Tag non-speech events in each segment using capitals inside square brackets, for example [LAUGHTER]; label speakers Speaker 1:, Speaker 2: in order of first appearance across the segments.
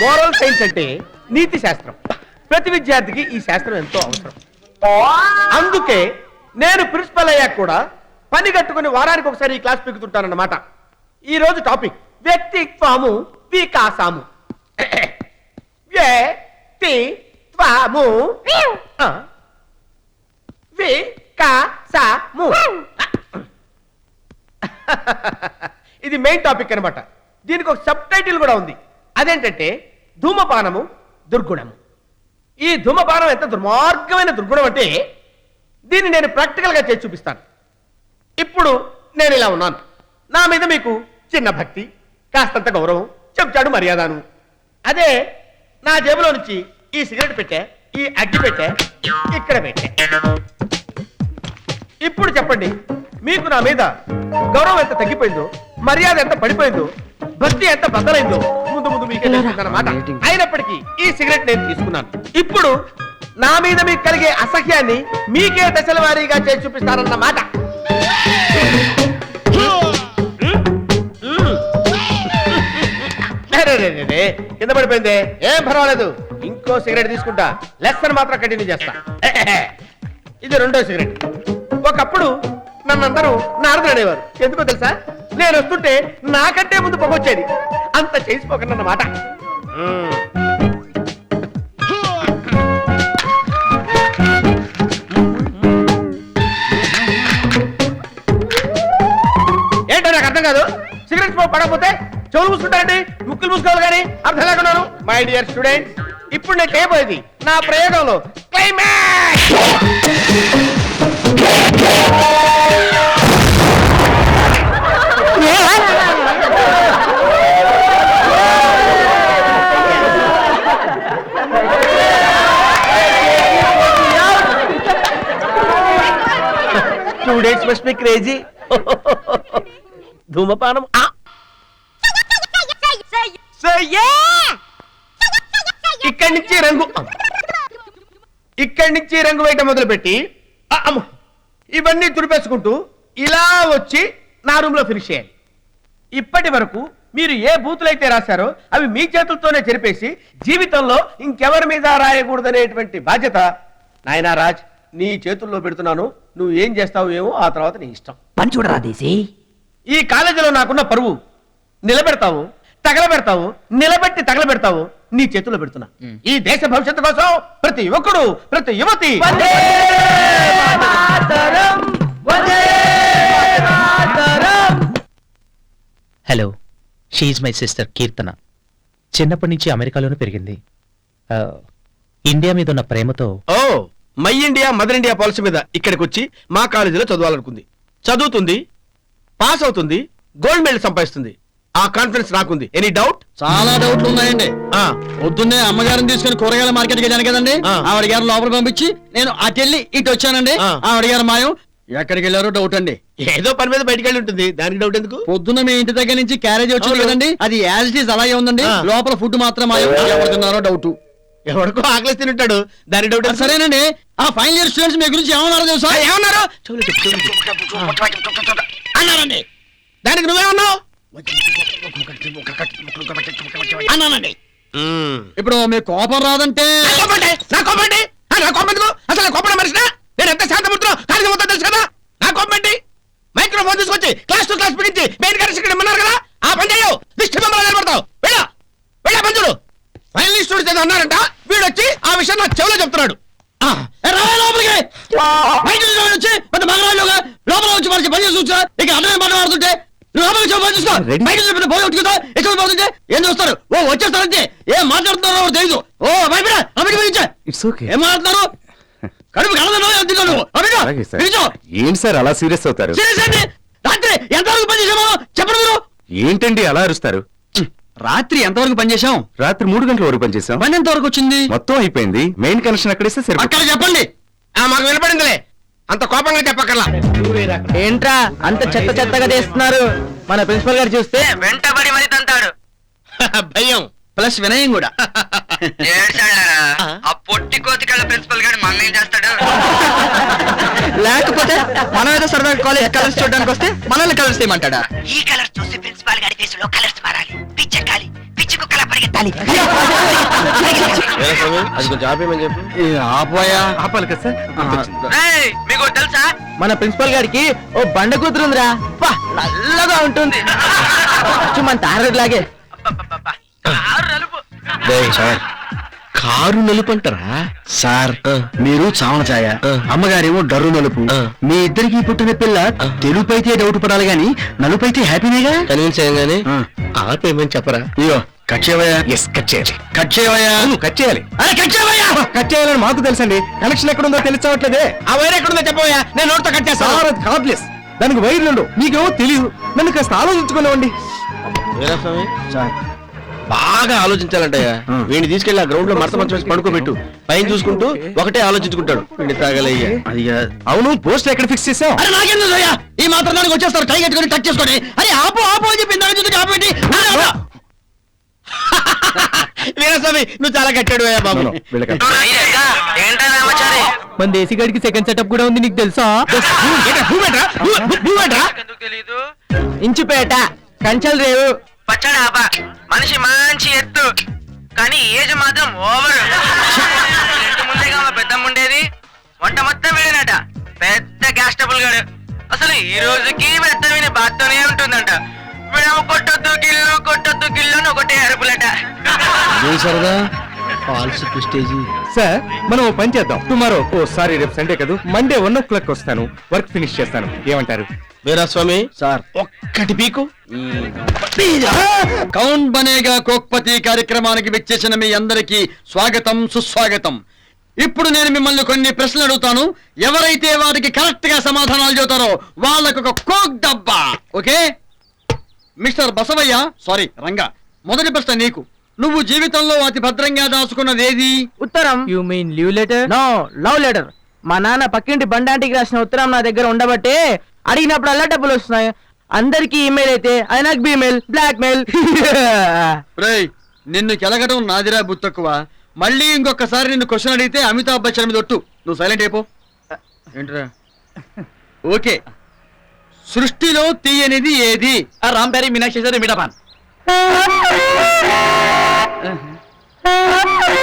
Speaker 1: Moral science అంటే నీతి శాస్త్రం. ప్రతి విద్యార్థికి ఈ శాస్త్రం ఎంతో అవసరం. అందుకే నేను ప్రిన్సిపల్ అయ్యాక కూడా పని కట్టుకుని వారానికి ఒకసారి ఈ క్లాస్ పీకుతుంటానన్నమాట. ఈ రోజు టాపిక్ వ్యక్తిత్వము వికాసము. వ్యక్తిత్వము వికాసము. ఇది మెయిన్ టాపిక్ అన్నమాట. దీనికి ఒక సబ్ టైటిల్ కూడా ఉంది. అదేంటంటే ధూమపానము దుర్గుణము. ఈ ధూమపానం ఎంత దుర్మార్గమైన దుర్గుణం అంటే దీన్ని నేను ప్రాక్టికల్గా చేసి చూపిస్తాను. ఇప్పుడు నేను ఇలా ఉన్నాను. నా మీద మీకు చిన్న భక్తి కాస్తంత గౌరవం చెప్తాడు మర్యాదను. అదే నా జేబులో నుంచి ఈ సిగరెట్ పెట్టే ఈ అగ్గి పెట్టే ఇక్కడ పెట్టే. ఇప్పుడు చెప్పండి మీకు నా మీద గౌరవం ఎంత తగ్గిపోయిందో మర్యాద ఎంత పడిపోయిందో భక్తి ఎంత బద్దలైందో? ముందు ముందు మీకే తెలుస్తుందన్నమాట అయినప్పటికీ ఈ సిగరెట్ నేను తీసుకున్నాను. ఇప్పుడు నా మీద మీకు కలిగే అసహ్యాన్ని మీకే దశల వారీగా చేసి రే. కింద పడిపోయింది. ఏం పర్వాలేదు. ఇంకో సిగరెట్ తీసుకుంటా. లెసన్ మాత్రం కంటిన్యూ చేస్తా. [LAUGHS] ఇది రెండో సిగరెట్. ఒకప్పుడు నన్నందరూ నారదుడు అనేవారు. ఎందుకో తెలుసా? నేను వస్తుంటే నాకంటే ముందు పొగొచ్చేది అంత చేసిపోకన్నమాట ఏంటో నాకు అర్థం కాదు. సిగరెట్స్ పడకపోతే చెవులు మూసుకుంటారండి. ముక్కులు మూసుకోవాలి కానీ అర్థం లేకున్నాను మై డియర్ స్టూడెంట్ ఇప్పుడు నేను చేయబోయేది నా ప్రయోగంలో climax students must be crazy ధూమపానం! ఇక్కడి నుంచి రంగు. ఇక్కడి నుంచి రంగు వేయటం మొదలుపెట్టి! ఇవన్నీ తుడిపేసుకుంటూ ఇలా వచ్చి నా రూమ్లో ఫినిష్ చేయాలి. ఇప్పటి వరకు మీరు ఏ బూతులైతే రాశారో అవి మీ చేతులతోనే చెరిపేసి జీవితంలో ఇంకెవరి మీద రాయకూడదనేటువంటి బాధ్యత నాయనా రాజ్ నీ చేతుల్లో పెడుతున్నాను. నువ్వు ఏం చేస్తావు ఏమో ఆ తర్వాత నీ ఇష్టం.
Speaker 2: పని చూడరా దేశీ?
Speaker 1: ఈ కాలేజీలో నాకున్న పరువు నిలబెడతావు తగలబెడతావు నిలబెట్టి తగలబెడతావు నీ చేతుల్లో పెడుతున్నా. ఈ దేశ భవిష్యత్తు కోసం ప్రతి యువకుడు ప్రతి యువతి
Speaker 3: hello she my sister Keerthana చిన్నప్పటి నుంచి అమెరికాలోనే పెరిగింది. ఆ, ఇండియా మీద ఉన్న ప్రేమతో
Speaker 1: ఓ my India mother India policy మీద ఇక్కడికి వచ్చి మా కాలేజీలో చదవాలనుకుంది. చదువుతుంది పాస్ అవుతుంది గోల్డ్ మెడల్ సంపాదిస్తుంది. ఆ కాన్ఫిడెన్స్ నాకుంది. ఎనీ డౌట్
Speaker 4: చాలా డౌట్లు ఉన్నాయండి.
Speaker 1: ఆ.
Speaker 4: పొద్దున్నే అమ్మగారిని తీసుకుని కూరగాయల మార్కెట్కి వెళ్ళాను కదండి.
Speaker 1: ఆ.
Speaker 4: ఆవిడ గారు లోపల పంపించి నేను అటు వెళ్ళి ఇటు వచ్చానండి.
Speaker 1: ఆ.
Speaker 4: ఆవిడ గారు మాయం. ఎక్కడికి వెళ్ళారో డౌట్ అండి.
Speaker 1: ఏదో పని మీద బయటికి వెళ్ళి ఉంటుంది దానికి డౌట్ ఎందుకు?
Speaker 4: పొద్దున్న మీ ఇంటి దగ్గర నుంచి క్యారేజ్ వచ్చింది
Speaker 1: అవును.
Speaker 4: కదండి. అది యాజ్ ఇట్ ఈస్ అలాగే ఉందండి.
Speaker 1: ఆ.
Speaker 4: లోపల ఫుడ్ మాత్రం మాయం. ఎవరు తిన్నారో డౌట్
Speaker 1: ఎవరికో ఆకలి తింటాడు. దాని డౌట్?
Speaker 4: సరేనండి. ఆ ఫైనల్ ఇయర్ స్టూడెంట్స్ మీ గురించి ఏమన్నారో తెలుసా?
Speaker 1: ఏమన్నారు.
Speaker 4: అన్నారండి
Speaker 1: దానికి నువ్వేమన్నావు
Speaker 4: అన్నానండి. ఇప్పుడు మీ కోపం రాదంటే?
Speaker 1: నా కోపండి, నా కోపం? అసలు కోపం మనిషినా? నేను ఎంత శాంతమూర్తినో? కాలికి మొత్తం తెలుసు కదా? నా కోపండి మైక్రోఫోన్ తీసుకొచ్చి క్లాస్ టు క్లాస్ పిలిచి మెయిన్ గారి ఇక్కడ ఉన్నారు కదా ఆ పని చేయవు దిష్టి బొమ్మలు నిలబడతావు వెళ్ళా వెళ్ళా పంచుడు ఫైనల్ స్టూడెంట్స్ ఏదో అన్నారంట వీడు వచ్చి ఆ విషయం నా చెవులో చెప్తున్నాడు.
Speaker 4: రావే లోపలికి. బయట వచ్చి పెద్ద మగరాజుగా లోపల వచ్చి పని చేసి చూసా ఇక అర్థమే మాట్లాడుతుంటే లోపలికి వచ్చి పని చూసుకో. బయట నుంచి పెద్ద పోయి ఉట్టుకుంటా ఎక్కడ పోతుంటే ఏం చూస్తారు? ఓ వచ్చేస్తారంటే ఏం మాట్లాడుతున్నారో ఎవరు తెలీదు. ఓ భయపడ అమిటి పిలిచా
Speaker 5: ఇట్స్ ఓకే
Speaker 4: ఏం మాట్లాడుతున్నారు? కడుపు కలదనో తిన్నావు నువ్వు. అమిటి
Speaker 5: అలాగే సార్.
Speaker 4: పిలిచో.
Speaker 5: ఏంటి సార్ అలా సీరియస్ అవుతారు?
Speaker 4: సీరియస్ అండి రాత్రి ఎంతవరకు పని చేసామో చెప్పండి మీరు.
Speaker 5: ఏంటండి అలా అరుస్తారు?
Speaker 4: రాత్రి ఎంతవరకు పని చేసాం
Speaker 5: రాత్రి మూడు గంటల వరకు పనిచేసాం
Speaker 4: పని ఎంతవరకు వచ్చింది?
Speaker 5: మొత్తం అయిపోయింది. మెయిన్ కనెక్షన్ అక్కడిస్తే
Speaker 4: అక్కడ
Speaker 5: సరిపోతుంది.
Speaker 4: చెప్పండి.
Speaker 1: ఆ, మాకు వినపడిందిలే. అంత కోపంగా చెప్పక్కర్లా.
Speaker 2: ఏంట్రా అంత చెత్త చెత్తగా తీస్తున్నారు మన ప్రిన్సిపల్ గారు చూస్తే వెంటబడి మరి తంతాడు. [LAUGHS]
Speaker 1: భయం.
Speaker 4: ప్లస్ వినయం కూడా.
Speaker 2: ఆ పొట్టి కోతికళ్ళ ప్రిన్సిపల్ గారు మన ఏం చేస్తాడు? [LAUGHS]
Speaker 4: లేకపోతే మనం ఏదో సరదా కాలేజ్ కలర్స్ చూడడానికి వస్తే మనల్ని కలర్స్ చేయమంటాడా?
Speaker 6: ఈ కలర్ చూసి ప్రిన్సిపాల్ గారి ఫేస్లో కలర్స్ మారాలి. పిచ్చెక్కాలి. పిచ్చి కుక్కలా పరిగెత్తాలి.
Speaker 4: అది కొంచెం ఆపేయమని చెప్పు. ఆపోయా?
Speaker 5: ఆపాలి కదా సార్.
Speaker 2: మీకు తెలుసా? మన ప్రిన్సిపల్ గారికి ఓ బండ కూతురుందిరా అబ్బా, నల్లగా ఉంటుంది. [LAUGHS] మన తారడు లాగే
Speaker 4: సార్. కారు నలుపు అంటారా సార్ మీరు చావన ఛాయ అమ్మగారేమో డర్రు నలుపు. మీ ఇద్దరికి పుట్టిన పిల్ల తెలుపు అయితే డౌట్ పడాలి గాని నలుపు అయితే హ్యాపీనేగా? కన్విన్స్ చేయగానే ఆపేమని చెప్పరా? ఇయో కట్ చేయవయ్యా.
Speaker 5: ఎస్ కట్ చేయాలి.
Speaker 4: కట్ చేయవయ్యా.
Speaker 5: కట్ చేయాలి.
Speaker 4: అరే కట్ చేయవయ్యా.
Speaker 5: కట్ చేయాలని మాకు తెలుసండి. కనెక్షన్ ఎక్కడుందో తెలిసవట్లేదే.
Speaker 1: ఆ వైర్ ఎక్కడుందో చెప్పబోయా నేను నోట్తో కట్ చేస్తాను.
Speaker 5: కార్డ్లెస్. దానికి వైర్లు మీకేమో తెలియదు నన్ను కాస్త ఆలోచించుకునేవ్వండి
Speaker 4: బాగా ఆలోచించాలంటయ్యా వీడిని తీసుకెళ్ళి ఆ గ్రౌండ్లో మడత మంచం వేసి పడుకోబెట్టు. పైన చూసుకుంటూ ఒకటే ఆలోచించుకుంటాడు. వీడిని తాగలయ్యా.
Speaker 5: అది అవును పోస్ట్ ఎక్కడ ఫిక్స్ చేసావు?
Speaker 4: అరే ఈ మాత్రం దానికి వచ్చేస్తారు. టై కట్టుకొని టచ్ చేసుకొని అరే ఆపు ఆపు అని చెప్పి ఇందాక చూసి ఆపేటి వీరస్వామి నువ్వు చాలా కట్టాడు బాబు.
Speaker 3: మన దేశీ గడికి సెకండ్ సెటప్ కూడా ఉంది నీకు తెలుసా?
Speaker 2: ఇంచుపేట కంచల్ రేవు
Speaker 6: పచ్చడాప. మనిషి మంచి ఎత్తు. కానీ ఏజ్ మాత్రం ఓవర్. ఇంటి ముందేగా మా పెద్దమ్మ ఉండేది వంట మొత్తం వీడినట పెద్ద గ్యాస్ టబుల్ గాడు. అసలు ఈ రోజుకి పెద్ద విని బాత్తోనే ఉంటుందంట. వీడేమో కొట్టొద్దు గిల్లు కొట్టొద్దు గిల్లు అని ఒకటే అరుపులట.
Speaker 4: సరదా? ఫాల్స్ ప్రెస్టేజీ
Speaker 5: సార్ మనం ఓ పని చేద్దాం. టుమారో ఓ సారీ రేపు సండే కదా? మండే వన్ ఓ క్లాక్ వస్తాను. వర్క్ ఫినిష్ చేస్తాను. ఏమంటారు?
Speaker 4: వీరస్వామి సార్ ఒక్కటి పీకు. కౌన్ బనేగా కోక్పతి కార్యక్రమానికి విచ్చేసిన మీ అందరికీ స్వాగతం సుస్వాగతం. ఇప్పుడు నేను మిమ్మల్ని కొన్ని ప్రశ్నలు అడుగుతాను. ఎవరైతే వాటికి కరెక్ట్గా సమాధానాలు చెబుతారో వాళ్ళకు ఒక కోక్ డబ్బా. Okay? Mister Basavayya sorry Ranga. మొదటి ప్రశ్న నీకు. నువ్వు జీవితంలో అతి భద్రంగా దాచుకున్నది ఏది?
Speaker 2: ఉత్తరం.
Speaker 3: You mean leave letter
Speaker 2: no love letter మా నాన్న పక్కింటి బండాంటికి రాసిన ఉత్తరం నా దగ్గర ఉండబట్టే అడిగినప్పుడు అల్లా డబ్బులు వస్తున్నాయి. అందరికి ఈమెయిల్ అయితే అది నాకు బీమెయిల్ బ్లాక్ [LAUGHS] మెయిల్
Speaker 4: నిన్ను కెలగడం నాదిరా బుత్తక్కువ. మళ్ళీ ఇంకొకసారి నిన్ను క్వశ్చన్ అడిగితే అమితాబ్ బచ్చన్ మీద ఒట్టు. నువ్వు సైలెంట్ అయిపో. ఏంట్రా? ఓకే. సృష్టిలో తీయనిది ఏది?
Speaker 2: Ram Pyari Meenakshi sir meetha paan [LAUGHS]
Speaker 7: Uh-huh.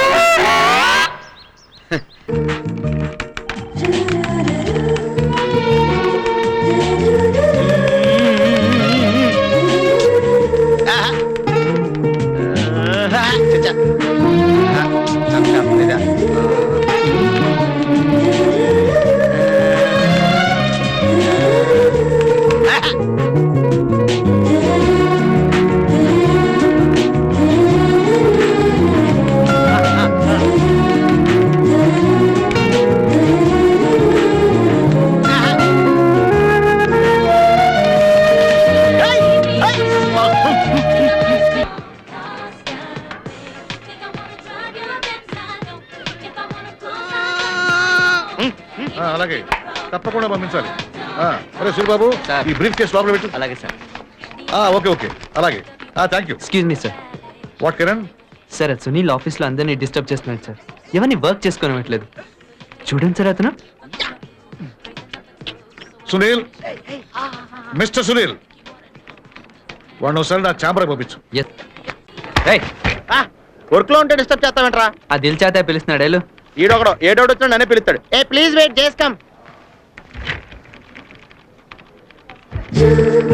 Speaker 7: తప్పకుండా పంపించాలి. ఆ, అరే సూరిబాబు ఈ బ్రీఫ్ కేసు లోపల పెట్టు.
Speaker 2: అలాగే సార్.
Speaker 7: ఆ, ఓకే ఓకే. అలాగే. Thank you
Speaker 8: excuse me sir.
Speaker 7: What Kiran
Speaker 8: sir అది సునీల్ ఆఫీస్లో అందరినీ డిస్టర్బ్ చేస్తున్నాడు సార్. ఎవరిని వర్క్ చేసుకోనివ్వట్లేదు. చూడండి సార్ అతను.
Speaker 7: సునీల్? మిస్టర్ సునీల్? వాడిని ఒకసారి నా ఛాంబర్ పంపించు.
Speaker 8: ఎస్.
Speaker 1: వర్క్లో ఉంటే డిస్టర్బ్ చేస్తామంటరా
Speaker 8: ఆ దిల్ చేత పిలుస్తున్నాడు వెళ్ళు.
Speaker 1: ఈడొకడు ఏడోడు వచ్చినా నన్నే పిలుస్తాడు. ఏ ప్లీజ్ వెయిట్ చేస్తాం You.